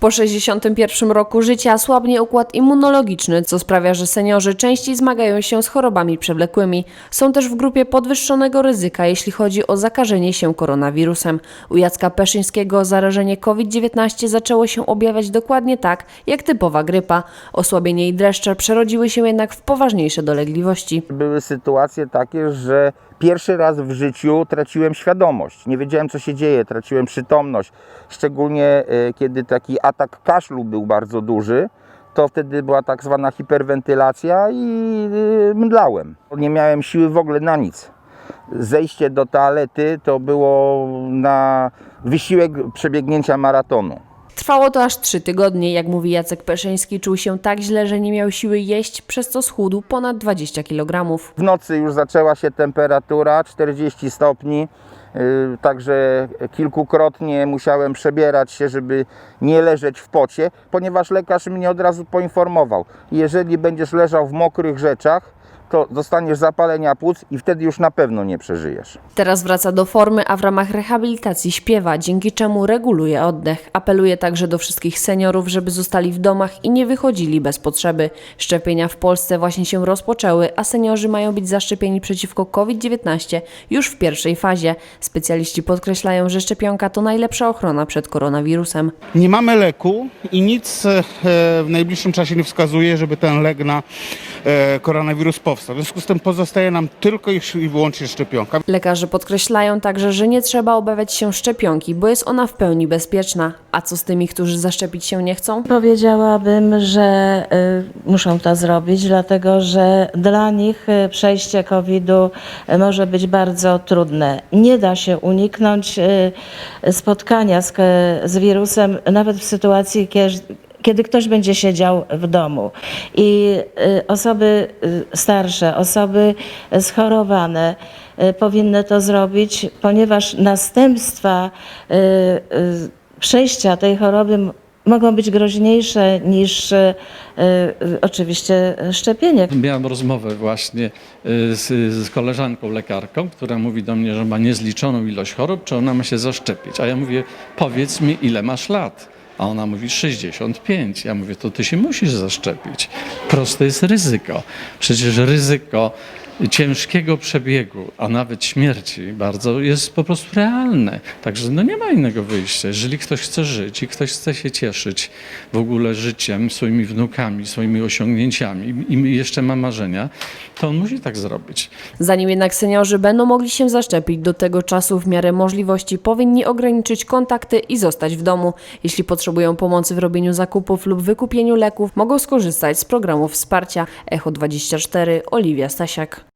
Po 61 roku życia słabnie układ immunologiczny, co sprawia, że seniorzy częściej zmagają się z chorobami przewlekłymi. Są też w grupie podwyższonego ryzyka, jeśli chodzi o zakażenie się koronawirusem. U Jacka Peszyńskiego zarażenie COVID-19 zaczęło się objawiać dokładnie tak, jak typowa grypa. Osłabienie i dreszcze przerodziły się jednak w poważniejsze dolegliwości. Były sytuacje takie, że pierwszy raz w życiu traciłem świadomość. Nie wiedziałem, co się dzieje, traciłem przytomność. Szczególnie e, kiedy taki atak kaszlu był bardzo duży, to wtedy była tak zwana hiperwentylacja i e, mdlałem. Nie miałem siły w ogóle na nic. Zejście do toalety to było na wysiłek przebiegnięcia maratonu. Trwało to aż trzy tygodnie. Jak mówi Jacek Peszyński, czuł się tak źle, że nie miał siły jeść, przez co schudł ponad 20 kg. W nocy już zaczęła się temperatura 40 stopni, yy, także kilkukrotnie musiałem przebierać się, żeby nie leżeć w pocie, ponieważ lekarz mnie od razu poinformował, jeżeli będziesz leżał w mokrych rzeczach, to dostaniesz zapalenia płuc i wtedy już na pewno nie przeżyjesz. Teraz wraca do formy, a w ramach rehabilitacji śpiewa, dzięki czemu reguluje oddech. Apeluje także do wszystkich seniorów, żeby zostali w domach i nie wychodzili bez potrzeby. Szczepienia w Polsce właśnie się rozpoczęły, a seniorzy mają być zaszczepieni przeciwko COVID-19 już w pierwszej fazie. Specjaliści podkreślają, że szczepionka to najlepsza ochrona przed koronawirusem. Nie mamy leku i nic e, w najbliższym czasie nie wskazuje, żeby ten lek na e, koronawirus powstał. W związku z tym pozostaje nam tylko i wyłącznie szczepionka. Lekarze podkreślają także, że nie trzeba obawiać się szczepionki, bo jest ona w pełni bezpieczna. A co z tymi, którzy zaszczepić się nie chcą? Powiedziałabym, że y, muszą to zrobić, dlatego że dla nich y, przejście COVID-u y, może być bardzo trudne. Nie da się uniknąć y, spotkania z, z wirusem, nawet w sytuacji, kie- kiedy ktoś będzie siedział w domu. I y, osoby y, starsze, osoby schorowane y, powinny to zrobić, ponieważ następstwa przejścia tej choroby mogą być groźniejsze niż oczywiście szczepienie. Miałem rozmowę właśnie z, z koleżanką lekarką, która mówi do mnie, że ma niezliczoną ilość chorób, czy ona ma się zaszczepić. A ja mówię, powiedz mi, ile masz lat? A ona mówi 65. Ja mówię, to ty się musisz zaszczepić. Proste jest ryzyko. Przecież ryzyko ciężkiego przebiegu, a nawet śmierci bardzo jest po prostu realne. Także no nie ma innego wyjścia. Jeżeli ktoś chce żyć i ktoś chce się cieszyć w ogóle życiem, swoimi wnukami, swoimi osiągnięciami i jeszcze ma marzenia, to on musi tak zrobić. Zanim jednak seniorzy będą mogli się zaszczepić, do tego czasu w miarę możliwości powinni ograniczyć kontakty i zostać w domu. Jeśli potrzebują pomocy w robieniu zakupów lub wykupieniu leków, mogą skorzystać z programów wsparcia Echo 24 Oliwia Stasiak.